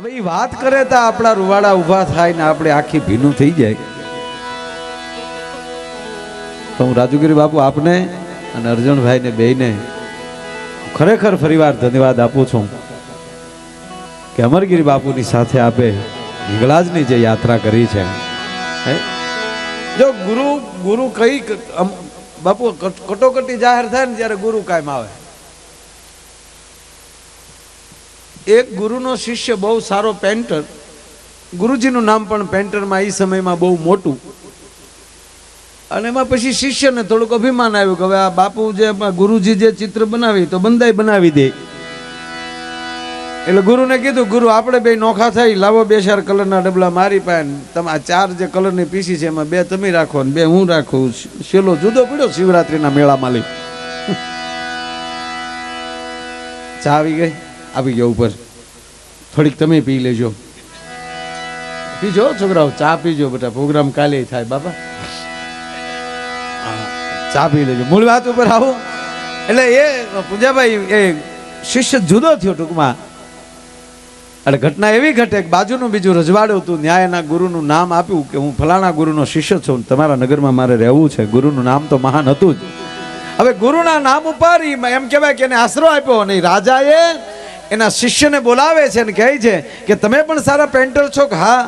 હવે એ વાત કરે તો આપણા રૂવાડા ઊભા થાય ને આપણે આખી ભીનું થઈ જાય. તો હું રાજુગીરી બાપુ આપને અને અર્જુનભાઈને બેયને ખરેખર ફરીવાર ધન્યવાદ આપું છું કે અમરગીરી બાપુની સાથે આપે હિંગળાજની જે યાત્રા કરી છે? જો ગુરુ ગુરુ કઈ બાપુ કટોકટી જાહેર થાય ને ત્યારે ગુરુ કાયમ આવે. એક ગુરુનો શિષ્ય બહુ સારો પેન્ટર, ગુરુજીનું નામ પણ પેન્ટરમાં એ સમયમાં બહુ મોટું. અને એમાં પછી શિષ્યને થોડુંક અભિમાન આવ્યું કે હવે આ બાપુ જે ગુરુજી જે ચિત્ર બનાવી તો બંદાય બનાવી દે. એટલે ગુરુને કીધું, ગુરુ, આપણે બે નોખા થઈ લાવો બે ચાર કલરના ડબલા મારી પાસે તમે આ ચાર જે કલરની પીસી છે એમાં બે તમે રાખો ને બે હું રાખું. શેલો જુદો પડ્યો શિવરાત્રિના મેળામાં લઈ. ચા આવી ગઈ? આવી ગયો ઉપર. થોડીક તમે પી લેજો. પીજો છોકરાઓ, ચા પીજો બેટા. પ્રોગ્રામ કાલે થાય બાપા. ચા પી લેજો. મૂળ વાત ઉપર આવો. એટલે એ પૂજાભાઈ, એ શિષ્ય જુદો થયો ટૂંકમાં. એટલે ઘટના એવી ઘટે બાજુનું બીજું રજવાડું હતું. ન્યાયના ગુરુનું નામ આપ્યું કે હું ફલાણા ગુરુનો શિષ્ય છું તમારા નગરમાં મારે રહેવું છે. ગુરુનું નામ તો મહાન હતું જ. હવે ગુરુના નામ ઉપર એમ કહેવાય કે એને આશરો આપ્યો ઈ રાજાએ એના શિષ્યને બોલાવે છે અને કહે છે કે તમે પણ સારા પેન્ટર છો કે હા?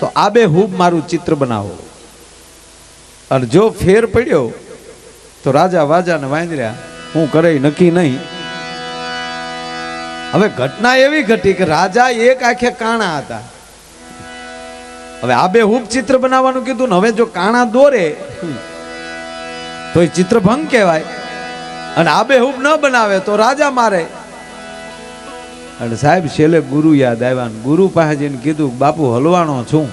તો આબે હૂબ મારું ચિત્ર બનાવો. અને જો ફેર પડ્યો, તો રાજા વાજાને વાંદર્યા હું કરે નક્કી નહીં. હવે ઘટના એવી ઘટી કે રાજા એક આંખે કાણા હતા. હવે આબે હૂબ ચિત્ર બનાવવાનું કીધું ને, હવે જો કાણા દોરે, તો એ ચિત્રભંગ કહેવાય. અને આબેહૂબ ન બનાવે તો રાજા મારે અને સાહેબ, છેલ્લે ગુરુ યાદ આવ્યા ગુરુ પાસે જઈને કીધું, બાપુ હલવાણો છું.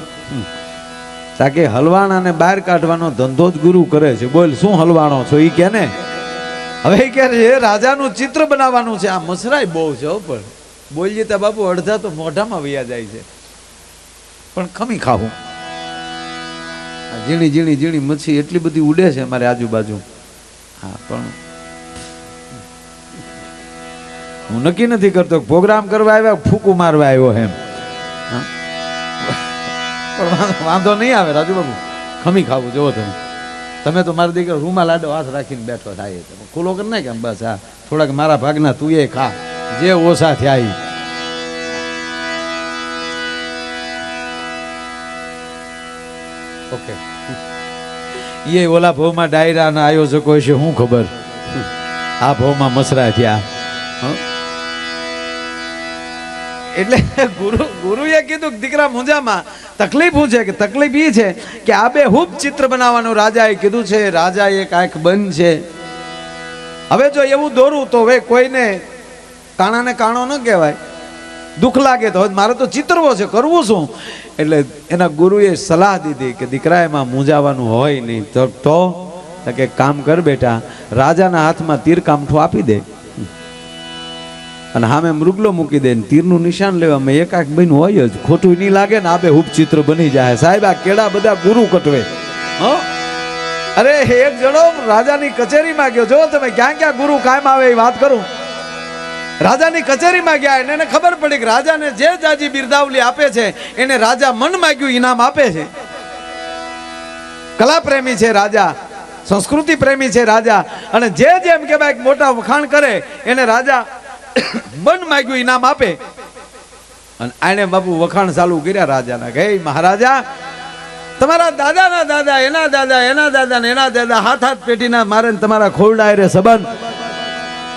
તાકે હલવાણાને બહાર કાઢવાનો ધંધો જ ગુરુ કરે છે. બોલ, શું હલવાણો છો? એ કે ને, હવે ઈ કહે છે રાજાનું ચિત્ર બનાવવાનું છે. આ મસરાય બહુ છે પણ બોલીએ તો બાપુ, અડધા તો મોઢામાં વયા જાય છે. પણ ખમી ખાવું. ઝીણી ઝીણી ઝીણી મચ્છી એટલી બધી ઉડે છે અમારે આજુબાજુ. હા, પણ હું નક્કી નથી કરતો પ્રોગ્રામ કરવા આવ્યા ફૂકું મારવા આવ્યો એમ? પણ વાંધો- નહીં આવે રાજુબાબુ ખમી ખાવું જોવો તમે. તમે તો મારા દીકરો રૂમાલ લાડો હાથ રાખીને બેઠો થાય તમે ખુલ્લો કરી નાખે બસ, હા. થોડાક મારા ભાગના તું એ ખા. જે ઓછા થયા ઓકે. એ ઓલા ભાવમાં ડાયરાના આયોજકો છે શું ખબર. આ ભાવમાં મસરા થયા. હં? એટલે ગુરુ, ગુરુએ કીધું દીકરા મુંજામાં તકલીફ શું છે? કે તકલીફ એ છે કે આ બે હુબ ચિત્ર બનાવવાનું રાજાએ કીધું છે, રાજાએ કાંઈક બંધ છે. હવે જો એવું દોરું તો હવે કોઈને કાણાને કાણો ન કહેવાય. દુઃખ લાગે તો મારે તો ચિત્રવો છે, કરવું શું? એટલે એના ગુરુએ સલાહ દીધી કે દીકરા, એમાં મૂંઝાવાનું હોય નહીં. તો તો કે કામ કર બેટા, રાજાના હાથમાં તીર કામઠું આપી દે. અને સામે મૃગલો મૂકી દે તીરનું નિશાન લેવામાં એકાક બન હોય જ. ખોટું નહીં લાગે ને આબે ઉપચિત્ર બની જાય. સાહેબ, આ કેળા બધા ગુરુ કટવે? અરે, એક જણો રાજાની કચેરીમાં ગયો. જો તમે ક્યાં ક્યાં ગુરુ કાયમ આવે એ વાત કરું. રાજાની કચેરીમાં ગયા એને ખબર પડી કે રાજાને જે જાજી બિરદાવલી આપે છે, એને રાજા મન માગ્યું ઇનામ આપે છે. કલા પ્રેમી છે રાજા, સંસ્કૃતિ પ્રેમી છે રાજા. અને જે જેમ કહેવાય મોટા વખાણ કરે, એને રાજા મન માગ્યું, ઇનામ આપે. અને આણે બાપુ વખાણ ચાલુ કર્યા રાજાના. કે મહારાજા, તમારા દાદાના દાદા, એના દાદા એના દાદા એના દાદા હાથ હાથ પેટીના મારે તમારા ખોરડા રે સંબંધ.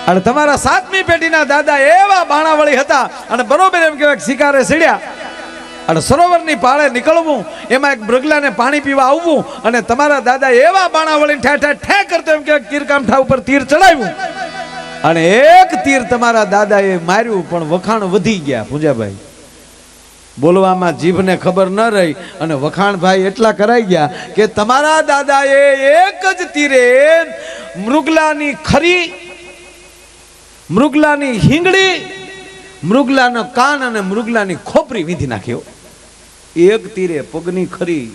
અને તમારા સાતમી પેટીના દાદા એવા બાણાવળી હતા. અને બરોબર એમ કહેવાય શિકારે સીડ્યા. અને સરોવરની પાળે નીકળવું, એમાં એક મૃગલાને પાણી પીવા આવવું, અને તમારા દાદા એવા બાણાવળી ઠે ઠે ઠે કરતો એમ કે તીરકામઠા ઉપર તીર ચડાવ્યું. અને એક તીર તમારા દાદાએ માર્યું, પણ વખાણ વધી ગયા, પૂજાભાઈ. બોલવામાં જીભને ખબર ન રહી અને વખાણભાઈ એટલા કરાઈ ગયા કે તમારા દાદાએ એક જ તીરે મૃગલાની ખરી, મૃગલાની હિંગડી મૃગલાનો કાન અને મૃગલાની ખોપરી વીંધી નાખ્યો. એક તીરે પગની ખરી,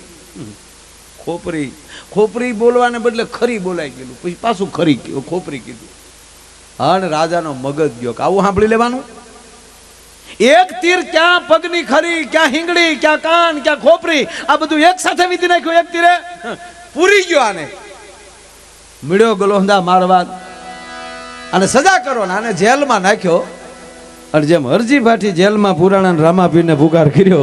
ખોપરી ખોપરી બોલવાને બદલે ખરી બોલાઈ ગયેલું, પછી પાછું ખરી ખોપરી કીધું. હણ રાજાનો મગજ ગયો આવું સાંભળી લેવાનું? એક તીર ક્યાં પગની ખરી, ક્યાં હિંગડી ક્યાં કાન, ક્યાં ખોપરી, આ બધું એક સાથે વીતી નાખ્યું, એક તીરે? પૂરી ગયો આને. મળ્યો ગલોંદા મારવા અને સજા કરો ને આને જેલમાં નાખ્યો. અને જેમ હરજી ભાઠી જેલમાં પુરાણા રામાપીરને પુકાર કર્યો,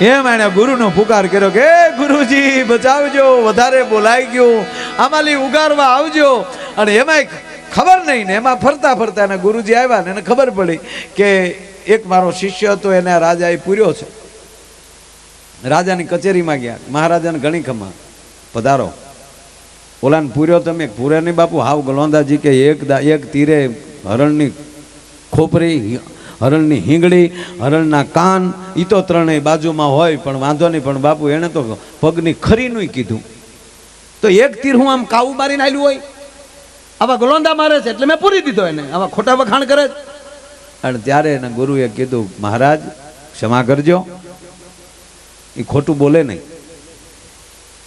એમ એને ગુરુનો પુકાર કર્યો કે ગુરુજી, બચાવજો, વધારે બોલાઈ ગયું. આમાલી ઉગારવા આવજો. અને એમાંય ખબર નહીં ને, એમાં ફરતા ફરતા એને ગુરુજી આવ્યા ને એને ખબર પડી કે એક મારો શિષ્ય હતો, એને રાજાએ પૂર્યો છે. રાજાની કચેરીમાં ગયા. મહારાજાને ઘણી ખમા. પધારો. ઓલાને પૂર્યો તમે પૂરે નહીં બાપુ, હાવ ગલોંદાજી કે એક એક તીરે હરણની ખોપરી હરણની હિંગળી, હરણના કાન એ તો ત્રણેય બાજુમાં હોય, પણ વાંધો નહીં, પણ બાપુ, એણે તો પગની ખરીનું કીધું. તો એક તીર હું આમ કાવું મારીને આવ્યું હોય? આવા ગલોંદા મારે છે એટલે મેં પૂરી દીધો એને. આવા ખોટા વખાણ કરે. અને ત્યારે એના ગુરુએ કીધું, મહારાજ, ક્ષમા કરજો. એ ખોટું બોલે નહીં.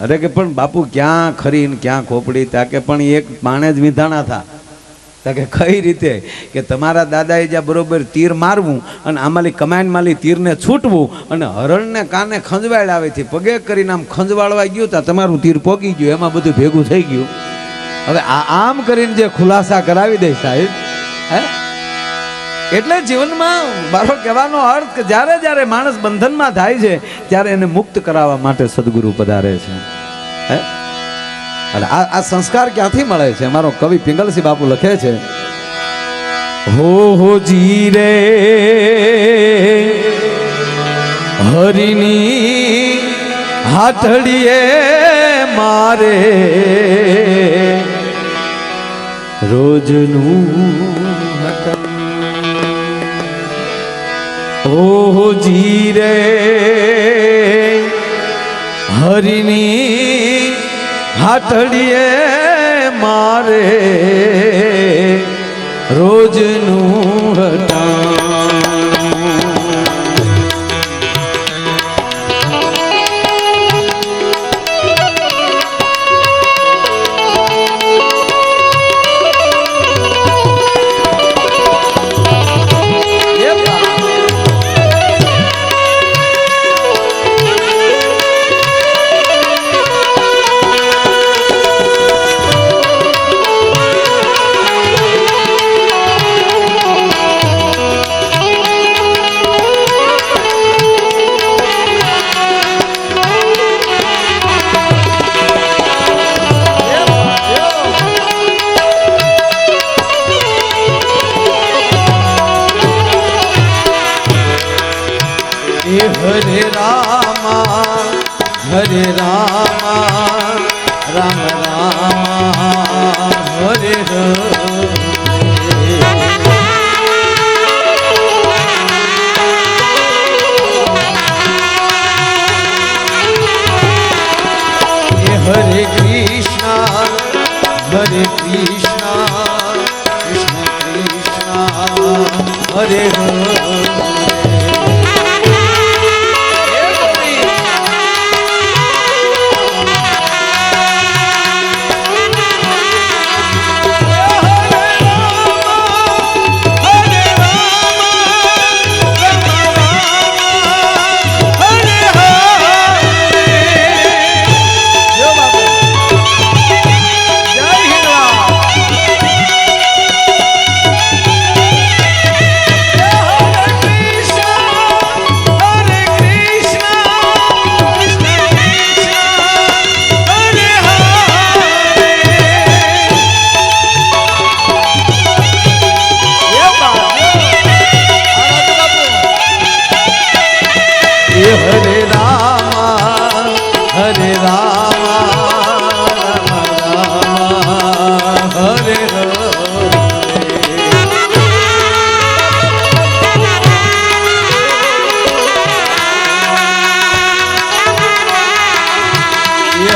અરે કે પણ બાપુ, ક્યાં ખરી ને ક્યાં ખોપડી? ત્યાં કે પણ એક પાણે જ વિધાણા થા. તા કે કઈ રીતે? કે તમારા દાદાએ જ્યાં બરોબર તીર મારવું અને આમાંલી કમાન્ડ માલી તીરને છૂટવું અને હરણને કાને ખંજવાળ આવે છે, પગે કરીને આમ ખંજવાળવા ગયું તા, તમારું તીર પોગી ગયું, એમાં બધું ભેગું થઈ ગયું. હવે આ આમ કરીને જે ખુલાસા કરાવી દે સાહેબ એટલે જીવનમાં મારો કહેવાનો અર્થ કે જ્યારે જ્યારે માણસ બંધનમાં થાય છે, ત્યારે એને મુક્ત કરાવવા માટે સદગુરુ પધારે છે. હે? આ આ સંસ્કાર ક્યાંથી મળે છે? મારો કવિ પિંગલસિંહ બાપુ લખે છે, હો હો, જી રે, હરિની હાથડીએ મારે. રોજનું ઓહો જી રે હરિની હાથડીએ મારે. રોજનું હટાણ એ હરે રામા હરે રામા રામ રામા હરે હરે. હે હરે કૃષ્ણ હરે રામ હરે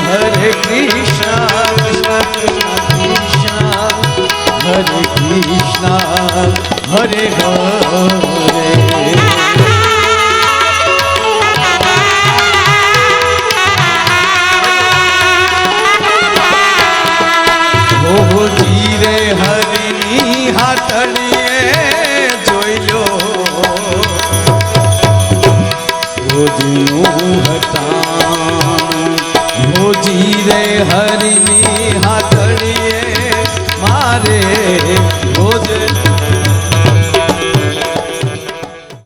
હરે કૃષ્ણ કૃષ્ણ કૃષ્ણ હરે કૃષ્ણ હરે હરે પાટણીએ જોઈલો ભોજનું હતા ભોજી હરિની હાથળીએ મારે ભોજન